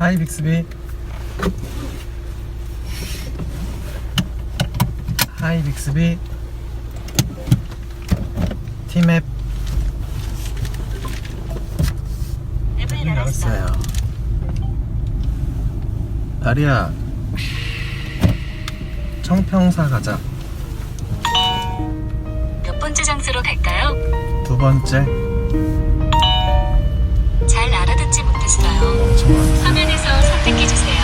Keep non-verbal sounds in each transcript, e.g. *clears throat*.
하이 빅스비. 하이 빅스비. 팀앱. 열었어요. 아리야 청평사 가자. 몇 번째 장소로 갈까요? 두 번째. 잘 알아듣지 못 많아 화면에서 선택해 주세요.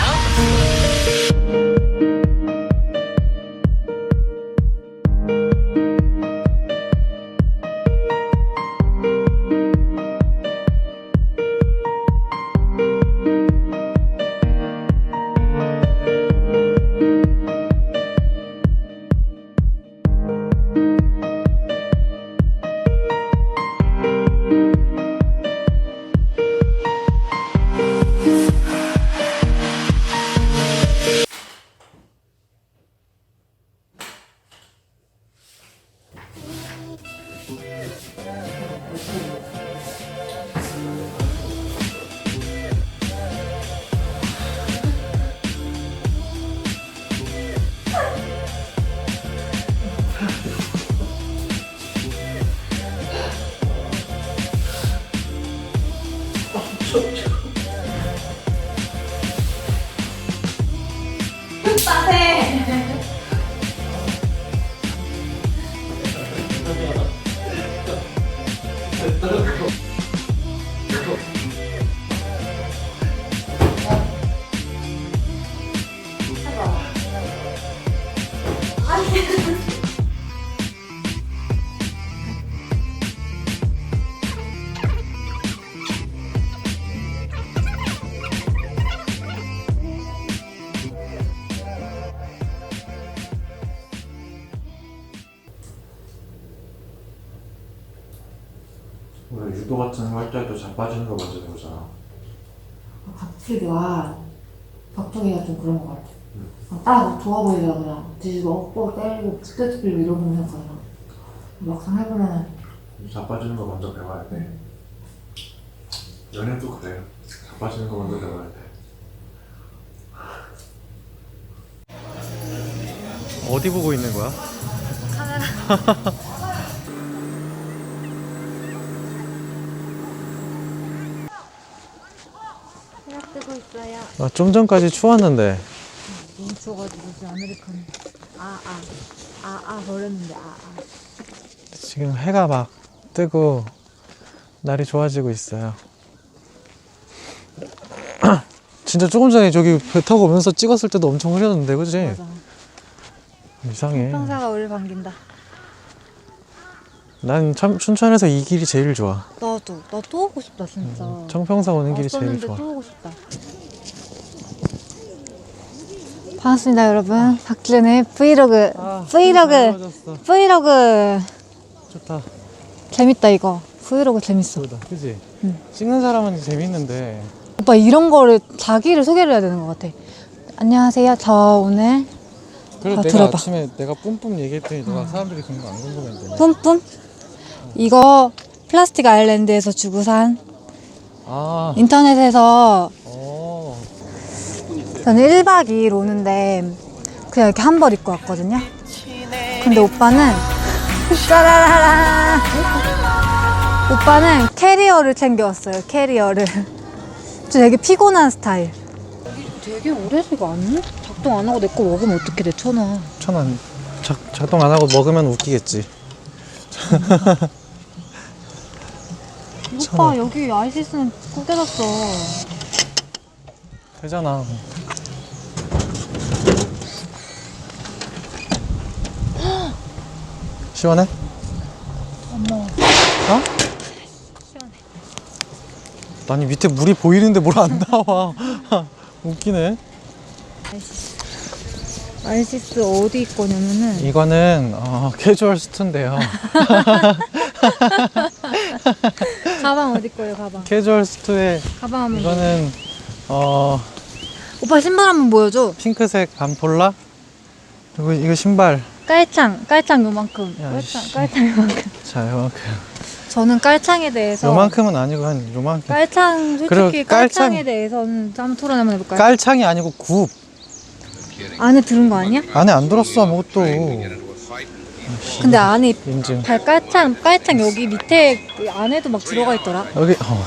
우리 Thank you. 유도 같은 때도 자빠지는 거 먼저 배우잖아. 박치기와 격투기가 좀 그런 것 같아. 그냥 딱 좋아 보이잖아 그냥 뒤집어 엎고 때리고 빌고 이러면 생각하잖아. 막상 해보면은 자빠지는 거 먼저 배워야 돼. 연애도 그래요. 자빠지는 거 먼저 배워야 돼. 어디 보고 있는 거야? 해가 *laughs* 뜨고 있어요. 아, 좀 전까지 추웠는데 너무 추워가지고 지금 아메리카노 아 아 아 아 버렸는데 아 아 지금 해가 막 뜨고 날이 좋아지고 있어요. *clears throat* 진짜 조금 전에 저기 배 타고 오면서 찍었을 때도 엄청 흐렸는데 그지? 맞아. 이상해. 평사가 우리 반긴다. 난 참, 춘천에서 이 길이 제일 좋아. 나 도 나 또 오고 싶다 진짜. 청평사 오는 길이 제일 왔었는데 좋아. 또 오고 싶다. 반갑습니다 여러분. 박준의 브이로그 아, 브이로그 브이로그 좋다. 재밌다 이거. 브이로그 재밌어. 좋다. 그지? 응. 찍는 사람은 재밌는데 오빠 이런 거를 자기를 소개를 해야 되는 것 같아. 안녕하세요. 저 오늘 그래도 아, 내가 들어봐. 아침에 내가 뿜뿜 얘기했더니 너가 사람들이 그런 거 안 궁금했더니 뿜뿜 이거 플라스틱 아일랜드에서 주고 산 아, 인터넷에서 어, 저는 1박 2일 오는데 그냥 이렇게 한 벌 입고 왔거든요. 근데 오빠는 짜라라라 오빠는 캐리어를 챙겨왔어요. 캐리어를. 저 되게 피곤한 스타일. 되게 오래지가 않네? 작동 안 하고 내 거 먹으면 어떻게 돼, 천원. 천원 작, 작동 안 하고 먹으면 웃기겠지. *laughs* 오빠 여기 아이시스는 꼭 깨졌어. 되잖아. 시원해? 어머. 어? 아니 밑에 물이 보이는데 뭘 안 나와. *laughs* 웃기네. 아이시스 어디 거냐면은 이거는 어, 캐주얼 스투인데요. *laughs* 가방 어디 거예요, 가방? 캐주얼 스투에 가방 한번 보여. 이거는 어 오빠 신발 한번 보여줘. 핑크색 반폴라 그리고 이거 신발 깔창, 깔창 요만큼. 야, 깔창, 씨. 깔창 요만큼. *laughs* 자 요만큼 저는 깔창에 대해서 요만큼은 아니고 한 요만큼. 깔창 그리고 솔직히 깔창- 깔창 에 대해서는 한번 토론 한번 해볼까요? 깔창이 아니고 굽. 안에 들은 거 아니야? 안에 안 들었어 아무것도. 근데 안에 인증. 발 깔창 깔창 여기 밑에 그 안에도 막 들어가 있더라. 여기 어.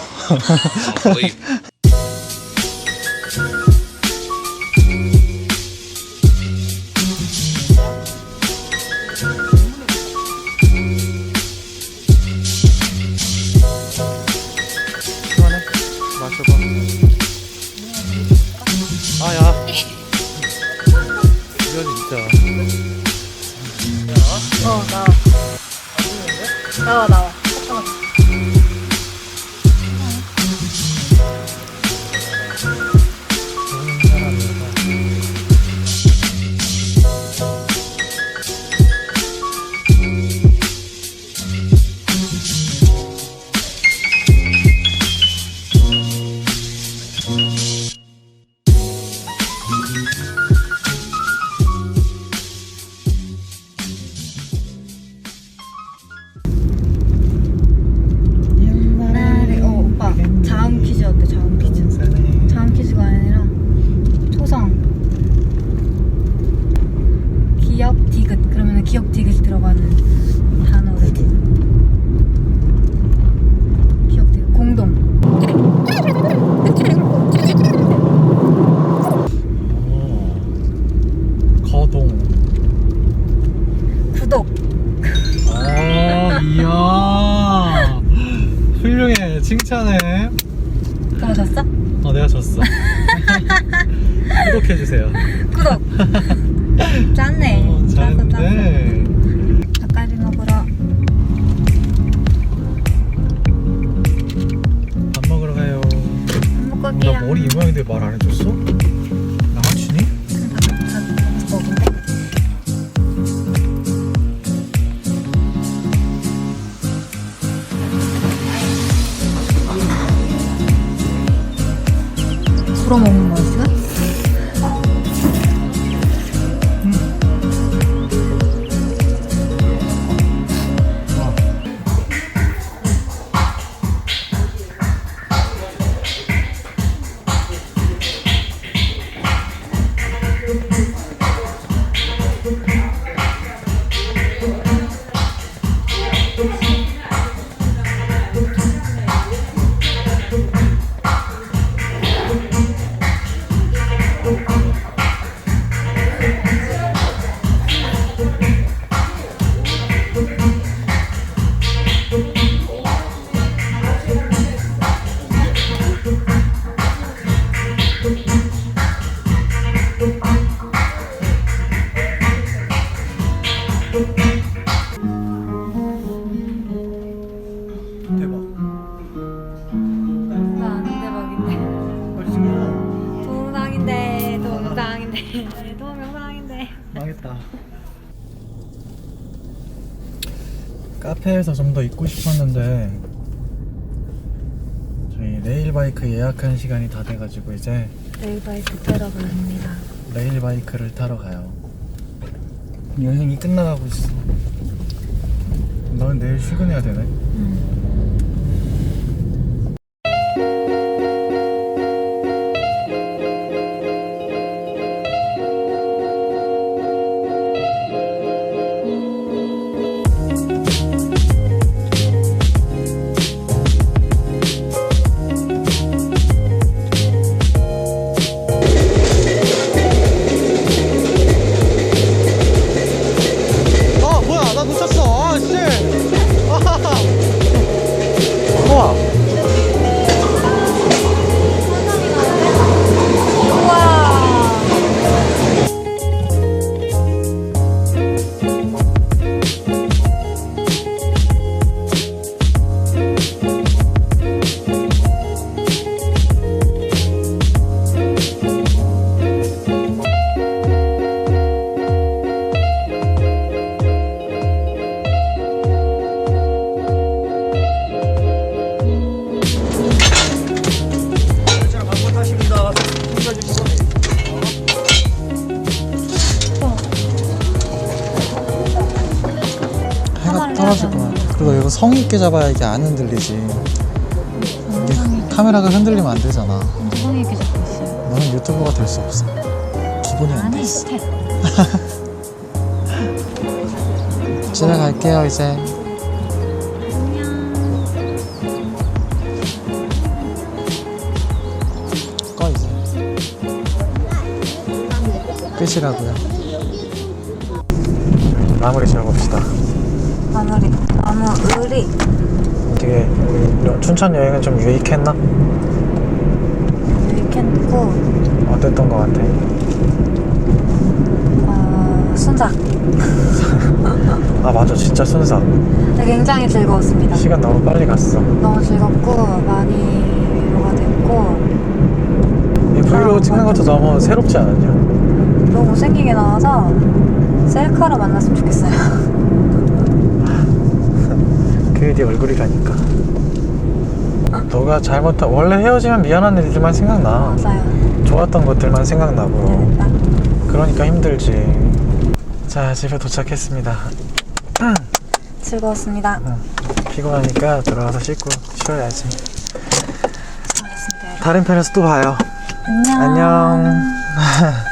어 나와. 나와 나와. 칭찬해. 들어졌어? 어, 내가 졌어. *laughs* 구독해주세요. 구독 *laughs* 짠네 어, 잘했는데. 닭갈비 먹으러 밥 먹으러 가요. 밥 먹고 올게요 나 머리 이 모양인데 말 안 해줬어? 카페에서 좀 더 있고 싶었는데 저희 레일 바이크 예약한 시간이 다 돼가지고 이제 레이바이크 타러 갑니다 레일 바이크를 타러 가요. 여행이 끝나가고 있어. 너는 내일 출근해야 되네. 응. 성의 있게 잡아야 이게 안 흔들리지. 이게 카메라가 흔들리면 안 되잖아. 성의 있게 잡고 있어요. 너는 유튜버가 될 수 없어. 기본이 안돼 아니 있어. 스텝. 집에 갈게요 이제. 꺼 이제. 끝이라고요. 마무리 지어봅시다. 마무리. 너무 의리. 되게 춘천 여행은 좀 유익했나? 위켄드고 어땠던 것 같아? 어, 순삭. *laughs* 아 맞아 진짜 순삭. 네, 굉장히 즐거웠습니다. 시간 너무 빨리 갔어. 너무 즐겁고 많이 위로가 됐고 이 브이로그 찍는 것도 너무 새롭지 않았냐? 너무 못생기게 나와서 셀카로 만났으면 좋겠어요. *laughs* 그게 네 얼굴이라니까. 너가 잘못한 원래 헤어지면 미안한 일들만 생각나. 맞아요. 좋았던 것들만 생각나고. 재밌다. 그러니까 힘들지. 자 집에 도착했습니다. *clears throat* 즐거웠습니다. 피곤하니까 들어가서 씻고 쉬어야지. 알겠습니다. 다른 편에서 또 봐요. 안녕. 안녕. *laughs*